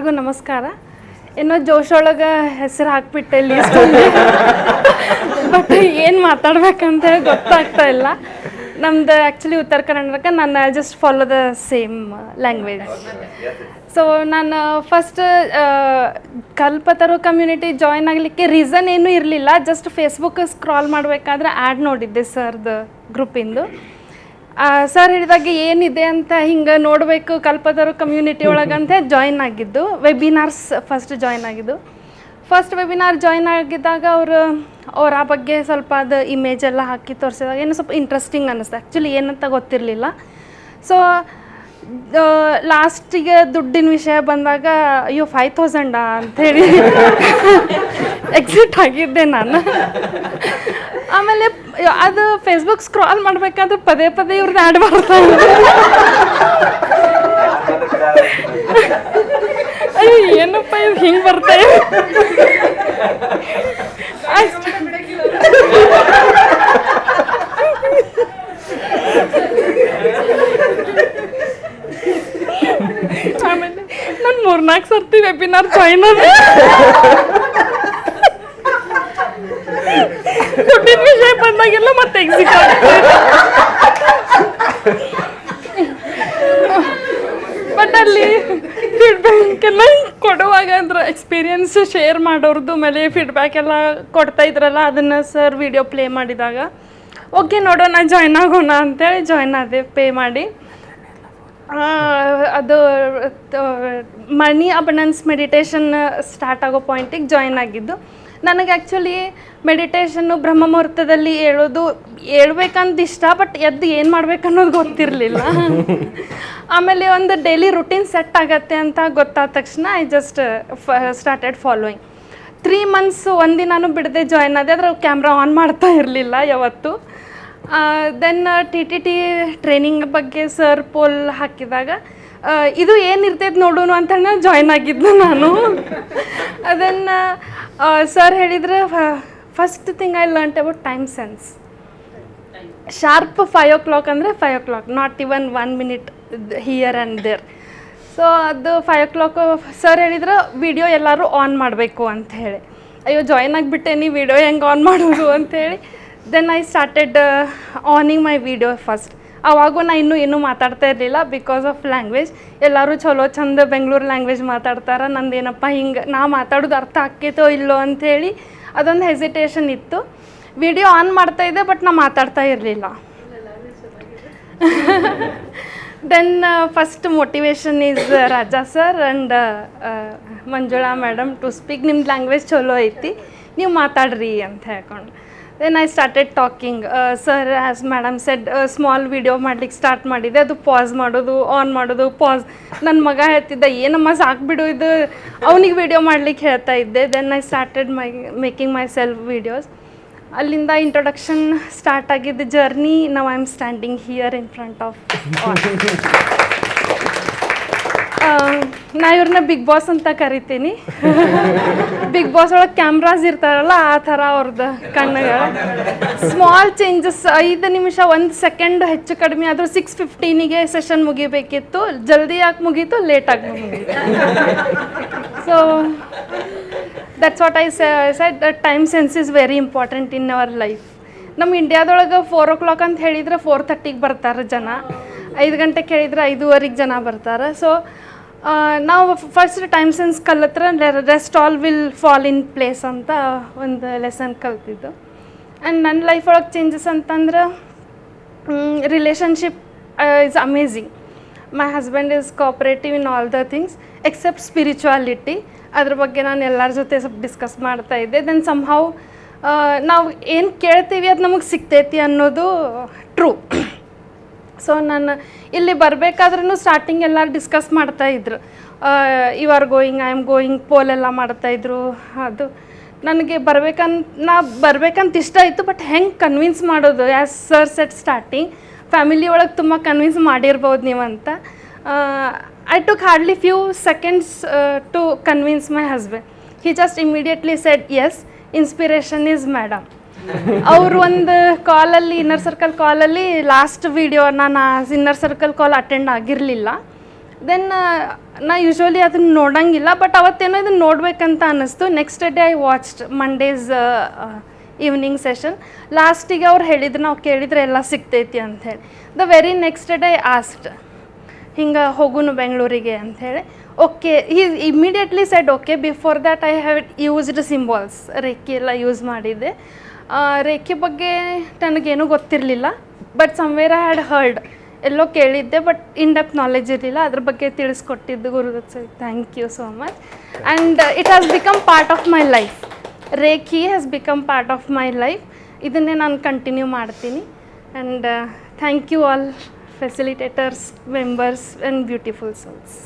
ಎಲ್ಲರಿಗೂ ನಮಸ್ಕಾರ. ಏನೋ ಜೋಶೊಳಗೆ ಹೆಸರು ಹಾಕ್ಬಿಟ್ಟೆ ಲೀಸ್ಟ್ ಬಟ್ ಏನು ಮಾತಾಡ್ಬೇಕಂತ ಗೊತ್ತಾಗ್ತಾ ಇಲ್ಲ. ನಮ್ದು ಆ್ಯಕ್ಚುಲಿ ಉತ್ತರ ಕರ್ನಾಟಕ, ನಾನು just follow the same language so ನಾನು ಫಸ್ಟ್ ಕಲ್ಪತರು ಕಮ್ಯುನಿಟಿ ಜಾಯ್ನ್ ಆಗಲಿಕ್ಕೆ ರೀಸನ್ ಏನೂ ಇರಲಿಲ್ಲ. ಜಸ್ಟ್ ಫೇಸ್ಬುಕ್ ಸ್ಕ್ರಾಲ್ ಮಾಡಬೇಕಾದ್ರೆ ಆ್ಯಡ್ ನೋಡಿದ್ದೆ ಸರ್ದು ಗ್ರೂಪಿಂದು ಸರ್ ಹೇಳಿದಾಗ ಏನಿದೆ ಅಂತ ಹಿಂಗೆ ನೋಡಬೇಕು ಕಲ್ಪತರು ಕಮ್ಯುನಿಟಿ ಒಳಗಂತೆ ಜಾಯ್ನ್ ಆಗಿದ್ದು. ವೆಬಿನಾರ್ಸ್ ಫಸ್ಟ್ ಜಾಯ್ನ್ ಆಗಿದ್ದು. ಫಸ್ಟ್ ವೆಬಿನಾರ್ ಜಾಯ್ನ್ ಆಗಿದ್ದಾಗ ಅವರು, ಅವ್ರ ಆ ಬಗ್ಗೆ ಸ್ವಲ್ಪ ಅದು ಇಮೇಜ್ ಎಲ್ಲ ಹಾಕಿ ತೋರಿಸಿದಾಗ ಏನೋ ಸ್ವಲ್ಪ ಇಂಟ್ರೆಸ್ಟಿಂಗ್ ಅನ್ನಿಸ್ತು ಆ್ಯಕ್ಚುಲಿ ಏನಂತ ಗೊತ್ತಿರಲಿಲ್ಲ. ಸೊ ಲಾಸ್ಟಿಗೆ ದುಡ್ಡಿನ ವಿಷಯ ಬಂದಾಗ, ಅಯ್ಯೋ ಫೈವ್ ತೌಸಂಡಾ ಅಂಥೇಳಿ ಎಕ್ಸಿಟ್ ಆಗಿದ್ದೆ ನಾನು. ಅದು ಫೇಸ್ಬುಕ್ ಸ್ಕ್ರಾಲ್ ಮಾಡ್ಬೇಕಾದ್ರೆ ಪದೇ ಪದೇ ಇವ್ರದ್ದು ಆ್ಯಡ್ ಬರ್ತಾ. ಅಯ್ಯೋ, ಏನಪ್ಪ ಇದು ಹಿಂಗೆ ಬರ್ತಾ ಅಷ್ಟ್- ಆಮೇಲೆ ನಾನು ಮೂರ್ನಾಲ್ಕು ಸರ್ತಿ ವೆಬಿನಾರ್ ಜಾಯ್ನ್ ಆದ. ದುಡ್ಡಿನ ವಿಷಯ ಬಂದಾಗೆಲ್ಲ ಮತ್ತೆ ಎಕ್ಸಿಟ್ ಬಟ್ ಅಲ್ಲಿ ಫೀಡ್ಬ್ಯಾಕ್ ಎಲ್ಲ ಕೊಡುವಾಗ ಅಂದ್ರೆ ಎಕ್ಸ್ಪೀರಿಯನ್ಸ್ ಶೇರ್ ಮಾಡೋರ್ದು ಮೇಲೆ ಫೀಡ್ಬ್ಯಾಕ್ ಎಲ್ಲ ಕೊಡ್ತಾ ಇದ್ರಲ್ಲ, ಅದನ್ನು ಸರ್ ವಿಡಿಯೋ ಪ್ಲೇ ಮಾಡಿದಾಗ. ಓಕೆ ನೋಡೋಣ ಜಾಯ್ನ್ ಆಗೋಣ ಅಂತೇಳಿ ಜಾಯ್ನ್ ಆದೆ ಪೇ ಮಾಡಿ. ಅದು ಮನಿ ಅಬಂಡನ್ಸ್ ಮೆಡಿಟೇಷನ್ ಸ್ಟಾರ್ಟ್ ಆಗೋ ಪಾಯಿಂಟಿಗೆ ಜಾಯ್ನ್ ಆಗಿದ್ದು. ನನಗೆ ಆ್ಯಕ್ಚುಲಿ ಮೆಡಿಟೇಷನ್ನು ಬ್ರಹ್ಮ ಮುಹೂರ್ತದಲ್ಲಿ ಹೇಳೋದು ಹೇಳ್ಬೇಕಂತ ಇಷ್ಟ ಬಟ್ ಎದ್ದು ಏನು ಮಾಡ್ಬೇಕನ್ನೋದು ಗೊತ್ತಿರಲಿಲ್ಲ. ಆಮೇಲೆ ಒಂದು ಡೈಲಿ ರುಟೀನ್ ಸೆಟ್ ಆಗತ್ತೆ ಅಂತ ಗೊತ್ತಾದ ತಕ್ಷಣ I just started following three months ಒಂದಿನಾನು ಬಿಡದೆ ಜಾಯ್ನ್ ಆದೆ ಅದ್ರ ಕ್ಯಾಮ್ರಾ ಆನ್ ಮಾಡ್ತಾ ಇರಲಿಲ್ಲ ಯಾವತ್ತು. Then T T T training ಬಗ್ಗೆ ಸರ್ ಪೋಲ್ ಹಾಕಿದಾಗ ಇದು ಏನಿರ್ತೈತೆ ನೋಡೋಣ ಅಂತ ಜಾಯ್ನ್ ಆಗಿದ್ದು ನಾನು. ಅದನ್ನು ಸರ್ ಹೇಳಿದ್ರೆ first thing I learnt about time sense sharp five o'clock ಅಂದರೆ five o'clock not even one minute here and there so ಅದು ಫೈವ್ ಓ ಕ್ಲಾಕ್ ಸರ್ ಹೇಳಿದ್ರೆ ವಿಡಿಯೋ ಎಲ್ಲರೂ ಆನ್ ಮಾಡಬೇಕು ಅಂತ ಹೇಳಿ. ಅಯ್ಯೋ ಜಾಯ್ನ್ ಆಗಿಬಿಟ್ಟೇನಿ ವಿಡಿಯೋ ಹೆಂಗೆ ಆನ್ ಮಾಡೋದು? ಅಂತ ಹೇಳಿ. Then I started onning my video first ಅವಾಗೂ ನಾ ಇನ್ನೂ ಏನೂ ಮಾತಾಡ್ತಾ ಇರಲಿಲ್ಲ. ಬಿಕಾಸ್ ಆಫ್ ಲ್ಯಾಂಗ್ವೇಜ್ ಎಲ್ಲರೂ ಚಲೋ ಚಂದ ಬೆಂಗಳೂರು ಲ್ಯಾಂಗ್ವೇಜ್ ಮಾತಾಡ್ತಾರೆ. ನಂದೇನಪ್ಪ ಹಿಂಗೆ ನಾ ಮಾತಾಡೋದು ಅರ್ಥ ಆಕ್ಕೈತೋ ಇಲ್ಲೋ ಅಂಥೇಳಿ ಅದೊಂದು ಹೆಸಿಟೇಷನ್ ಇತ್ತು. ವಿಡಿಯೋ ಆನ್ ಮಾಡ್ತಾ ಇದ್ದೆ ಬಟ್ ನಾ ಮಾತಾಡ್ತಾ ಇರಲಿಲ್ಲ. Then first motivation is Raja sir and Manjula madam to speak ನಿಮ್ದು ಲ್ಯಾಂಗ್ವೇಜ್ ಚಲೋ ಐತಿ. ನೀವು ಮಾತಾಡ್ರಿ ಅಂತ ಹೇಳ್ಕೊಂಡು. Then I started talking sir as madam said small video ಮಾಡ್ಲಿಕ್ಕೆ ಸ್ಟಾರ್ಟ್ ಮಾಡಿದೆ. ಅದು ಪಾಸ್ ಮಾಡೋದು ಆನ್ ಮಾಡೋದು ಪಾಸ್ ನನ್ನ ಮಗ ಹೇಳ್ತಿದ್ದ, ಏನಮ್ಮ ಸಾಕ್ಬಿಡು ಇದು. ಅವನಿಗೆ ವಿಡಿಯೋ ಮಾಡ್ಲಿಕ್ಕೆ ಹೇಳ್ತಾ ಇದ್ದೆ. Then I started my making myself videos ಅಲ್ಲಿಂದ ಇಂಟ್ರೊಡಕ್ಷನ್ ಸ್ಟಾರ್ಟ್ ಆಗಿದ್ದ ಜರ್ನಿ ನಾವು I am standing here in front of ನಾ ಇವ್ರನ್ನ ಬಿಗ್ ಬಾಸ್ ಅಂತ ಕರಿತೀನಿ. ಬಿಗ್ ಬಾಸ್ ಒಳಗೆ ಕ್ಯಾಮ್ರಾಸ್ ಇರ್ತಾರಲ್ಲ, ಆ ಥರ ಅವ್ರದ್ದು ಕಣ್ಣುಗಳು. ಸ್ಮಾಲ್ ಚೇಂಜಸ್ ಐದು ನಿಮಿಷ, ಒಂದು ಸೆಕೆಂಡ್ ಹೆಚ್ಚು ಕಡಿಮೆ ಆದರೂ ಸಿಕ್ಸ್ ಫಿಫ್ಟೀನಿಗೆ ಸೆಷನ್ ಮುಗಿಬೇಕಿತ್ತು. ಜಲ್ದಿ ಯಾಕೆ ಮುಗೀತು? ಲೇಟ್ ಆಗಿ ಮುಗಿ so that's what I said time sense is very important in our life ನಮ್ಮ ಇಂಡಿಯಾದೊಳಗೆ ಫೋರ್ ಓ ಕ್ಲಾಕ್ ಅಂತ ಹೇಳಿದ್ರೆ ಫೋರ್ ಥರ್ಟಿಗೆ ಬರ್ತಾರೆ ಜನ. ಐದು ಗಂಟೆಗೆ ಹೇಳಿದ್ರೆ ಐದೂವರೆಗೆ ಜನ ಬರ್ತಾರೆ. ಸೊ ನಾವು first time sense ಕಲತ್ರ rest all will fall in place ಅಂತ ಒಂದು ಲೆಸನ್ ಕಲ್ತಿದ್ದು. ಆ್ಯಂಡ್ ನನ್ನ ಲೈಫ್ ಒಳಗೆ ಚೇಂಜಸ್ ಅಂತಂದ್ರೆ relationship is amazing my husband is cooperative in all the things except spirituality ಅದ್ರ ಬಗ್ಗೆ ನಾನು ಎಲ್ಲರ ಜೊತೆ ಸ್ವಲ್ಪ ಡಿಸ್ಕಸ್ ಮಾಡ್ತಾ ಇದ್ದೆ. ದೆನ್ ಸಮ್ಹೌ ನಾವು ಏನು ಕೇಳ್ತೀವಿ ಅದು ನಮಗೆ ಸಿಗ್ತೈತಿ ಅನ್ನೋದು ಟ್ರೂ ಸೊ ನಾನು ಇಲ್ಲಿ ಬರಬೇಕಾದ್ರೂ ಸ್ಟಾರ್ಟಿಂಗ್ ಎಲ್ಲ ಡಿಸ್ಕಸ್ ಮಾಡ್ತಾ ಇದ್ರು. You are going I am going poll ಎಲ್ಲ ಮಾಡ್ತಾಯಿದ್ರು ಅದು ನನಗೆ ಬರ್ಬೇಕಂತ ನಾ ಬರ್ಬೇಕಂತ ಇಷ್ಟ ಇತ್ತು ಬಟ್ ಹೆಂಗೆ ಕನ್ವಿನ್ಸ್ ಮಾಡೋದು? As sir set starting family ಒಳಗೆ ತುಂಬ ಕನ್ವಿನ್ಸ್ ಮಾಡಿರ್ಬೋದು ನೀವು ಅಂತ. I took hardly few seconds to convince my husband he just immediately set is inspiration is madam ಅವ್ರು ಒಂದು ಕಾಲಲ್ಲಿ ಇನ್ನರ್ ಸರ್ಕಲ್ ಕಾಲಲ್ಲಿ ಲಾಸ್ಟ್ ವಿಡಿಯೋ ನಾನು ಇನ್ನರ್ ಸರ್ಕಲ್ ಕಾಲ್ ಅಟೆಂಡ್ ಆಗಿರಲಿಲ್ಲ. ದೆನ್ ನಾ ಯೂಶ್ವಲಿ ಅದನ್ನ ನೋಡಂಗಿಲ್ಲ ಬಟ್ ಅವತ್ತೇನೋ ಇದನ್ನ ನೋಡ್ಬೇಕಂತ ಅನ್ನಿಸ್ತು. Next day I watched Monday's evening session ಲಾಸ್ಟಿಗೆ ಅವ್ರು ಹೇಳಿದ್ರು, ನಾವು ಕೇಳಿದ್ರೆ ಎಲ್ಲ ಸಿಗ್ತೈತಿ ಅಂಥೇಳಿ the very next day asked ಹಿಂಗೆ ಹೋಗುನು ಬೆಂಗಳೂರಿಗೆ? ಅಂಥೇಳಿ ಓಕೆ ಈ immediately said okay before that I have used symbols reiki ಎಲ್ಲ ಯೂಸ್ ಮಾಡಿದ್ದೆ. ರೇಖೆ ಬಗ್ಗೆ ನನಗೇನೂ ಗೊತ್ತಿರಲಿಲ್ಲ but somewhere I had heard ಎಲ್ಲೋ ಕೇಳಿದ್ದೆ ಬಟ್ ಇನ್ ಡೆಪ್ ನಾಲೆಜ್ ಇರಲಿಲ್ಲ. ಅದ್ರ ಬಗ್ಗೆ ತಿಳಿಸ್ಕೊಟ್ಟಿದ್ದು Gurudatt sir. Thank you so much and it has become part of my life reiki has become part of my life ಇದನ್ನೇ ನಾನು ಕಂಟಿನ್ಯೂ ಮಾಡ್ತೀನಿ. And thank you all facilitators members and beautiful souls